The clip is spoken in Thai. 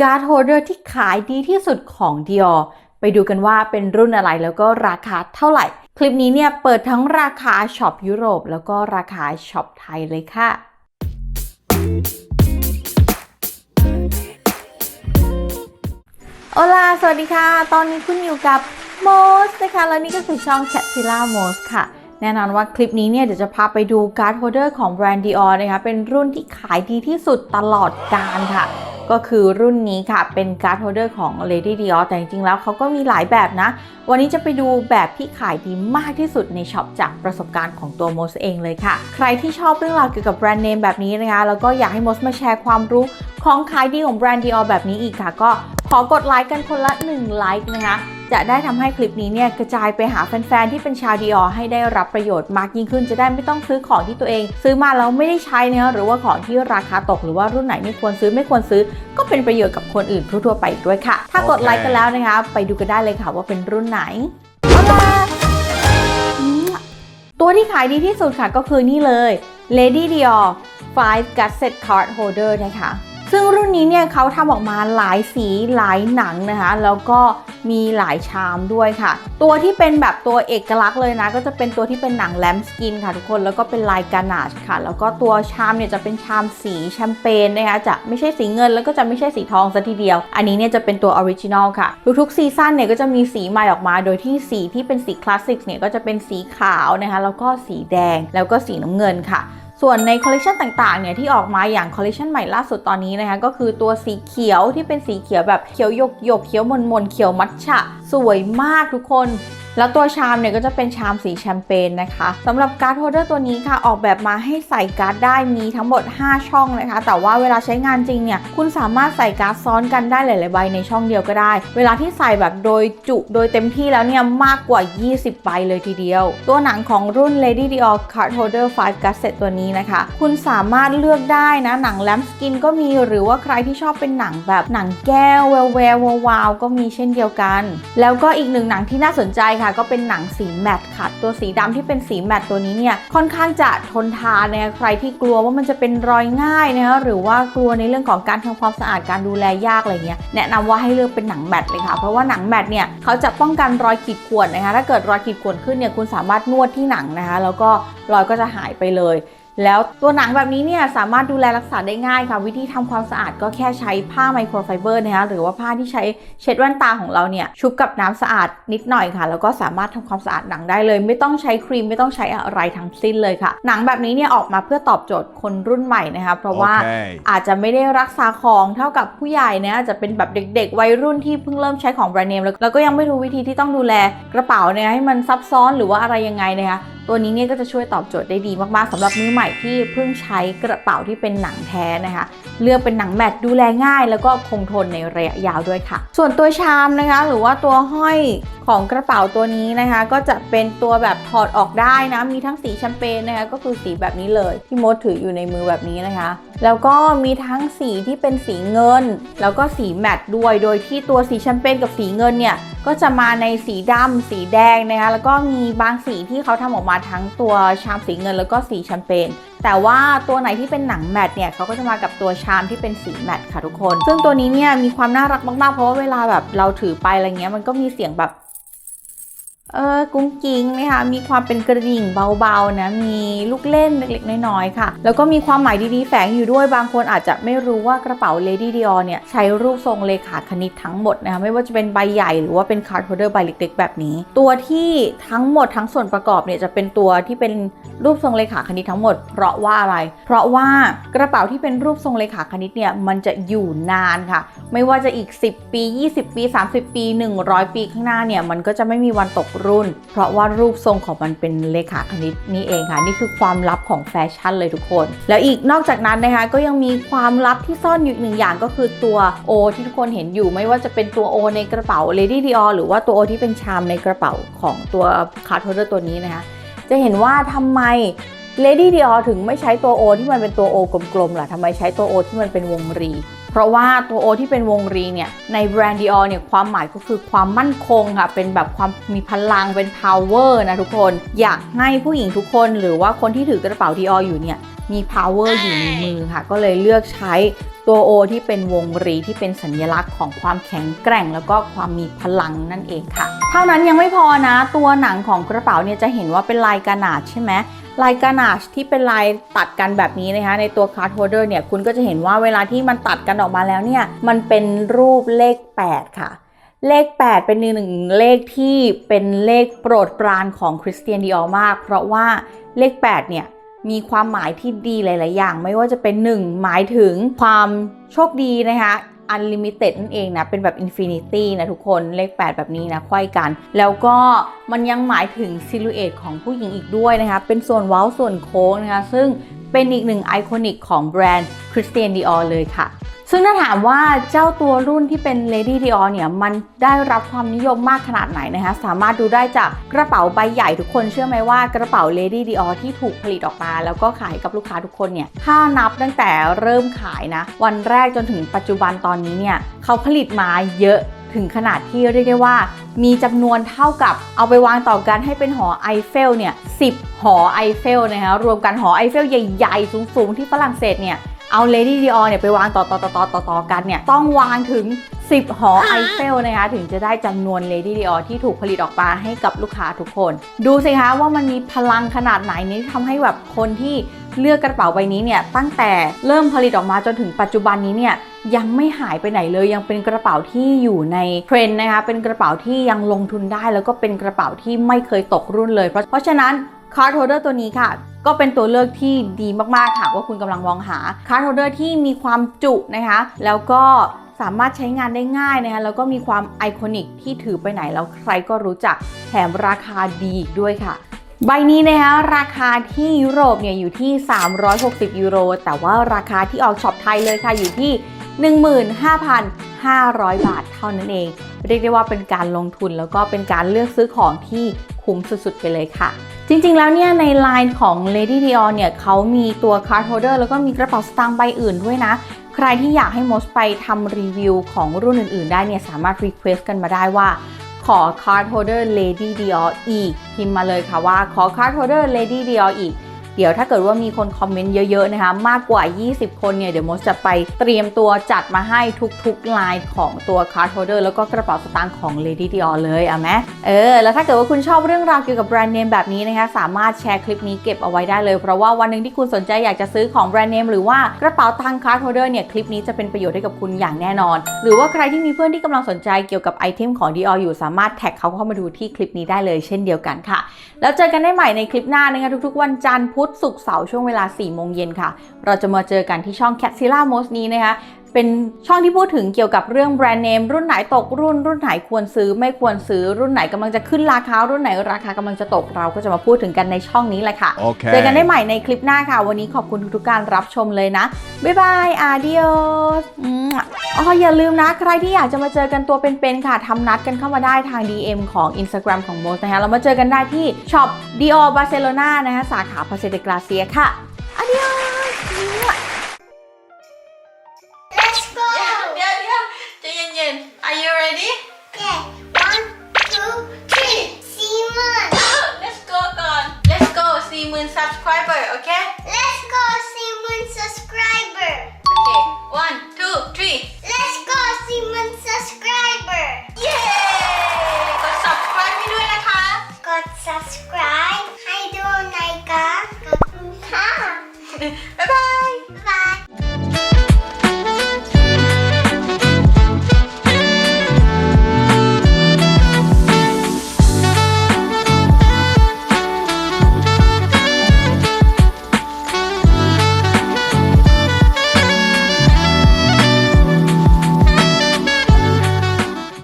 การ์ดโฮเดอร์ที่ขายดีที่สุดของ Dior ไปดูกันว่าเป็นรุ่นอะไรแล้วก็ราคาเท่าไหร่ คลิปนี้เนี่ยเปิดทั้งราคาช็อปยุโรป แล้วก็ราคาช็อปไทยเลยค่ะโอลาสวัสดีค่ะ ตอนนี้คุณอยู่กับโมสนะคะและนี่ก็คือช่อง c a t i l l a m o s ค่ะ แน่นอนว่าคลิปนี้เนี่ยเดี๋ยวจะพาไปดูการ์ดโฮเดอร์ของแบรนด์ Dior นะคะ เป็นรุ่นที่ขายดีที่สุดตลอดกาลค่ะ ก็คือรุ่นนี้ค่ะ เป็นการ์ดโฮลเดอร์ของ Lady Dior แต่จริงๆ แล้วเขาก็มีหลายแบบนะ วันนี้จะไปดูแบบที่ขายดีมากที่สุดในช็อปจากประสบการณ์ของตัวโมสเองเลยค่ะ ใครที่ชอบเรื่องราวเกี่ยวกับแบรนด์เนมแบบนี้นะคะ แล้วก็อยากให้โมสมาแชร์ความรู้ของขายดีของแบรนด์ Dior แบบนี้อีกค่ะ ก็ขอกดไลค์กันคนละ1ไลค์นะคะ จะได้ทำให้คลิปนี้เนี่ยกระจายไปหาแฟนๆ ที่เป็นชาว Dior ให้ได้รับประโยชน์มากยิ่งขึ้น จะได้ไม่ต้องซื้อของที่ตัวเอง ซื้อมาแล้วไม่ได้ใช้นะคะหรือว่าของที่ราคาตกหรือว่ารุ่นไหนไม่ควรซื้อไม่ควรซื้อ ก็เป็นประโยชน์กับคนอื่นทั่วๆไปอีกด้วยค่ะ ถ้ากดไลค์กันแล้วนะคะ ไปดูกันได้เลยค่ะว่าเป็นรุ่นไหนเอาล่ะอืมตัวที่ขายดีที่สุดค่ะก็คือนี่เลย Lady Dior 5 Gusset Card Holder นะคะ ซึ่งรุ่นนี้เนี่ยเขาทำออกมาหลายสีหลายหนังนะคะ แล้วก็มีหลายชามด้วยค่ะ ตัวที่เป็นแบบตัวเอกลักษณ์เลยนะ ก็จะเป็นตัวที่เป็นหนังแลมสกินค่ะทุกคนแล้วก็เป็นลายกานาชค่ะ แล้วก็ตัวชามเนี่ยจะเป็นชามสีแชมเปญนะคะจะไม่ใช่สีเงินแล้วก็จะไม่ใช่สีทองซะทีเดียว อันนี้เนี่ยจะเป็นตัวออริจินอลค่ะ ทุกๆซีซั่นเนี่ยก็จะมีสีใหม่ออกมา โดยที่สีที่เป็นสีคลาสสิกเนี่ยก็จะเป็นสีขาวนะคะแล้วก็สีแดงแล้วก็สีน้ำเงินค่ะ ส่วนในคอลเลกชันต่างๆเนี่ยที่ออกมาอย่างคอลเลกชันใหม่ล่าสุดตอนนี้นะคะก็คือตัวสีเขียวที่เป็นสีเขียวแบบเขียวหยกหยกเขียวมนมนเขียวมัทฉะ สวยมากทุกคน แล้วตัวชามเนี่ยก็จะเป็นชามสีแชมเปญนะคะสำหรับการ์ดโฮลเดอร์ตัวนี้ค่ะออกแบบมาให้ใส่การ์ดได้มีทั้งหมด 5 ช่องนะคะ แต่ว่าเวลาใช้งานจริงเนี่ยคุณสามารถใส่การ์ดซ้อนกันได้หลาย ๆ ใบในช่องเดียวก็ได้ เวลาที่ใส่แบบโดยจุโดยเต็มที่แล้วเนี่ยมากกว่า 20 ใบเลยทีเดียว ตัวหนังของรุ่น Lady Dior Card Holder 5 Gusset ตัวนี้นะคะ คุณสามารถเลือกได้นะหนังแลมสกินก็มีหรือว่าใครที่ชอบเป็นหนังแบบหนังแก้วแววแวววาวก็มีเช่นเดียวกัน แล้วก็อีกหนึ่งหนังที่น่าสนใจค่ะก็เป็นหนังสีแมตต์ค่ะ ตัวสีดำที่เป็นสีแมตต์ตัวนี้เนี่ยค่อนข้างจะทนทานนะคะใครที่กลัวว่ามันจะเป็นรอยง่ายนะคะหรือว่ากลัวในเรื่องของการทำความสะอาดการดูแลยากอะไรเงี้ยแนะนำว่าให้เลือกเป็นหนังแมตต์เลยค่ะ เพราะว่าหนังแมตต์เนี่ยเขาจะป้องกันรอยขีดข่วนนะคะถ้าเกิดรอยขีดข่วนขึ้นเนี่ยคุณสามารถนวดที่หนังนะคะแล้วก็รอยก็จะหายไปเลย แล้วตัวหนังแบบนี้เนี่ยสามารถดูแลรักษาได้ง่ายค่ะ วิธีทำความสะอาดก็แค่ใช้ผ้าไมโครไฟเบอร์นะคะหรือว่าผ้าที่ใช้เช็ดแว่นตาของเราเนี่ยชุบกับน้ำสะอาดนิดหน่อยค่ะ แล้วก็สามารถทำความสะอาดหนังได้เลย ไม่ต้องใช้ครีมไม่ต้องใช้อะไรทั้งสิ้นเลยค่ะ หนังแบบนี้เนี่ยออกมาเพื่อตอบโจทย์คนรุ่นใหม่นะคะเพราะว่า Okay. อาจจะไม่ได้รักษาของเท่ากับผู้ใหญ่นะอาจจะเป็นแบบเด็ก ๆ วัยรุ่นที่เพิ่งเริ่มใช้ของแบรนด์เนมแล้วแล้วก็ยังไม่รู้วิธีที่ต้องดูแลกระเป๋าเนี่ยให้มันซับซ้อนหรือว่าอะไรยังไงนะคะ ตัวนี้เนี่ยก็จะช่วยตอบโจทย์ได้ดีมากๆสำหรับมือใหม่ที่เพิ่งใช้กระเป๋าที่เป็นหนังแท้นะคะ เลือกเป็นหนังแมตต์ดูแลง่าย แล้วก็คงทนในระยะยาวด้วยค่ะ ส่วนตัวชามนะคะ หรือว่าตัวห้อยของกระเป๋าตัวนี้นะคะ ก็จะเป็นตัวแบบถอดออกได้นะมีทั้งสีแชมเปญนะคะก็คือสีแบบนี้เลยที่มดถืออยู่ในมือแบบนี้นะคะ แล้วก็มีทั้งสีที่เป็นสีเงิน แล้วก็สีแมตต์ด้วย โดยที่ตัวสีแชมเปญกับสีเงินเนี่ย ก็จะมาในสีดำสีแดงนะคะ แล้วก็มีบางสีที่เขาทำออกมาทั้งตัวชามสีเงิน แล้วก็สีแชมเปญ แต่ว่าตัวไหนที่เป็นหนังแมตต์เนี่ยเขาก็จะมากับตัวชามที่เป็นสีแมตต์ค่ะทุกคน ซึ่งตัวนี้เนี่ยมีความน่ารักมากๆ เพราะว่าเวลาแบบเราถือไปอะไรเงี้ย มันก็มีเสียงแบบ เออกุ้งกิ้งนะคะมีความเป็นกระดิ่งเบาๆนะมีลูกเล่นเล็กๆน้อยๆค่ะ แล้วก็มีความหมายดีๆแฝงอยู่ด้วยบางคนอาจจะไม่รู้ว่ากระเป๋า Lady Dior เนี่ยใช้รูปทรงเลขาคณิตทั้งหมดนะคะไม่ว่าจะเป็นใบใหญ่หรือว่าเป็นคาร์ดโฮลเดอร์ใบเล็กๆแบบนี้ ตัวที่ทั้งหมดทั้งส่วนประกอบเนี่ยจะเป็นตัวที่เป็นรูปทรงเลขาคณิตทั้งหมด เพราะว่าอะไร เพราะว่ากระเป๋าที่เป็นรูปทรงเลขาคณิตเนี่ยมันจะอยู่นานค่ะ ไม่ว่าจะอีก 10 ปี 20 ปี 30 ปี 100 ปีข้างหน้าเนี่ยมันก็จะไม่มีวันตกรุ่น เพราะว่ารูปทรงของมันเป็นเลขาคณิตนี่เองค่ะ นี่คือความลับของแฟชั่นเลยทุกคน แล้วอีกนอกจากนั้นนะคะก็ยังมีความลับที่ซ่อนอยู่หนึ่งอย่างก็คือตัว O ที่ทุกคนเห็นอยู่ไม่ว่าจะเป็นตัว O ในกระเป๋า Lady Dior หรือว่าตัว O ที่เป็นชามในกระเป๋าของตัวคาร์ทโฮเดอร์ตัวนี้นะคะจะเห็นว่าทำไม Lady Dior ถึงไม่ใช้ตัว O ที่มันเป็นตัว O กลมๆล่ะทำไมใช้ตัว O ที่มันเป็นวงรี เพราะว่าตัว O ที่เป็นวงรีเนี่ยในแบรนด์ Dior เนี่ยความหมายก็คือความมั่นคงค่ะ เป็นแบบความมีพลังเป็น power นะทุกคน อยากให้ผู้หญิงทุกคนหรือว่าคนที่ถือกระเป๋า Dior อยู่เนี่ยมี power อยู่ในมือค่ะ ก็เลยเลือกใช้ตัวตัว O ที่เป็นวงรีที่เป็นสัญลักษณ์ของความแข็งแกร่ง แล้วก็ความมีพลังนั่นเองค่ะ เท่านั้นยังไม่พอนะ ตัวหนังของกระเป๋าเนี่ยจะเห็นว่าเป็นลายกานาชใช่ไหม ลายกานาชที่เป็นลายตัดกันแบบนี้นะคะ ในตัวคาร์ดโฮเดอร์เนี่ยคุณก็จะเห็นว่าเวลาที่มันตัดกันออกมาแล้วเนี่ยมันเป็นรูปเลข 8 ค่ะ เลข 8 เป็นหนึ่งเลขที่เป็นเลขโปรดปรานของคริสเตียนดีออมาก เพราะว่าเลข 8 เนี่ยมีความหมายที่ดีหลาย ๆ อย่าง ไม่ว่าจะเป็น 1 หมายถึงความโชคดีนะคะ อันลิมิเต็ดนั่นเองนะ เป็นแบบอินฟินิตี้นะทุกคนเลข 8 แบบนี้นะควายกัน แล้วก็มันยังหมายถึง silhouette ของผู้หญิงอีกด้วยนะคะ เป็นส่วนเว้าส่วนโค้งนะคะ ซึ่งเป็นอีกหนึ่งไอคอนิกของแบรนด์คริสเตียนดีออเลยค่ะ ซึ่งถ้าถามว่าเจ้าตัวรุ่นที่เป็น Lady Dior เนี่ย มันได้รับความนิยมมากขนาดไหนนะคะ สามารถดูได้จากกระเป๋าใบใหญ่ทุกคนเชื่อไหมว่ากระเป๋า Lady Dior ที่ถูกผลิตออกมา แล้วก็ขายกับลูกค้าทุกคนเนี่ย ถ้านับตั้งแต่เริ่มขายนะ วันแรกจนถึงปัจจุบันตอนนี้เนี่ยเขาผลิตมาเยอะถึงขนาดที่เรียกได้ว่า มีจำนวนเท่ากับเอาไปวางต่อกันให้เป็นหอไอเฟลเนี่ย10หอไอเฟลนะคะรวมกันหอไอเฟลใหญ่ๆ สูงๆ ที่ฝรั่งเศสเนี่ย เอา Lady Dior เนี่ยไปวางต่อต่อต่อต่อต่อต่อกันเนี่ยต้องวางถึง 10 หอไอเฟลนะคะถึงจะได้จำนวน Lady Dior ที่ถูกผลิตออกมาให้กับลูกค้าทุกคน ดูสิคะว่ามันมีพลังขนาดไหนนี้ทำให้แบบคนที่เลือกกระเป๋าใบนี้เนี่ยตั้งแต่เริ่มผลิตออกมาจนถึงปัจจุบันนี้เนี่ยยังไม่หายไปไหนเลยยังเป็นกระเป๋าที่อยู่ในเทรนด์นะคะ เป็นกระเป๋าที่ยังลงทุนได้ แล้วก็เป็นกระเป๋าที่ไม่เคยตกรุ่นเลย เพราะเพราะฉะนั้นคาร์ดโฮเดอร์ตัวนี้ค่ะ ก็เป็นตัวเลือกที่ดีมากๆค่ะว่าคุณกำลังมองหาคาร์ดโฮเดอร์ที่มีความจุนะคะ แล้วก็สามารถใช้งานได้ง่ายนะคะแล้วก็มีความไอคอนิกที่ถือไปไหนแล้วใครก็รู้จักแถมราคาดีอีกด้วยค่ะ ใบนี้นะคะราคาที่ยุโรปเนี่ยอยู่ที่ 360 ยูโร แต่ว่าราคาที่ออกช็อปไทยเลยค่ะอยู่ที่ 15,500 บาทเท่านั้นเอง เรียกได้ว่าเป็นการลงทุนแล้วก็เป็นการเลือกซื้อของที่คุ้มสุดๆไปเลยค่ะ จริงๆ แล้วเนี่ยในไลน์ของ Lady Dior เนี่ยเขามีตัว card holder แล้วก็มีกระเป๋าสตางค์ใบอื่นด้วยนะ ใครที่อยากให้มดไปทำรีวิวของรุ่นอื่นๆ ได้เนี่ยสามารถ request กันมาได้ว่าขอ card holder Lady Dior อีก พิมพ์มาเลยค่ะว่าขอ card holder Lady Dior อีก ดี๋ยวถ้าเกิดว่ามีคนคอมเมนต์เยอะๆนะคะมากกว่า 20 คนเนี่ยเดี๋ยวมดจะไปเตรียมตัวจัดมาให้ทุกๆลายของตัว card holder แล้วก็กระเป๋าสตางค์ของ Lady Dior เลยเอาไหมเออแล้วถ้าเกิดว่าคุณชอบเรื่องราวเกี่ยวกับแบรนด์เนมแบบนี้นะคะสามารถแชร์คลิปนี้เก็บเอาไว้ได้เลย เพราะว่าวันหนึ่งที่คุณสนใจอยากจะซื้อของแบรนด์เนมหรือว่ากระเป๋าตังค์ card holder เนี่ยคลิปนี้จะเป็นประโยชน์ให้กับคุณอย่างแน่นอน หรือว่าใครที่มีเพื่อนที่กำลังสนใจเกี่ยวกับไอเทมของ Dior อยู่สามารถแท็กเขาเข้ามาดูที่คลิปนี้ได้เลย เช่นเดียวกันค่ะ แล้วเจอกันได้ใหม่ในคลิปหน้านะคะทุกๆ วันจันทร์พุธศุกร์เสาร์ช่วงเวลา 4 โมงเย็นค่ะ เราจะมาเจอกันที่ช่อง c a t z i l l a m o s นี้นะคะ เป็นช่องที่พูดถึงเกี่ยวกับเรื่องแบรนด์เนมรุ่นไหนตกรุ่น รุ่นไหนควรซื้อไม่ควรซื้อรุ่นไหนกำลังจะขึ้นราคา รุ่นไหนราคากำลังจะตกเราก็จะมาพูดถึงกันในช่องนี้แหละค่ะ Okay. เจอกันได้ใหม่ในคลิปหน้าค่ะ วันนี้ขอบคุณทุกๆการรับชมเลยนะ บ๊ายบายอาดิโอสอ๋ออย่าลืมนะ ใครที่อยากจะมาเจอกันตัวเป็นๆค่ะทำนัดกันเข้ามาได้ทาง DM ของ Instagram ของโมสนะคะเรามาเจอกันได้ที่ช็อป Dior Barcelona นะคะสาขา p a s e de Gracia ค่ะ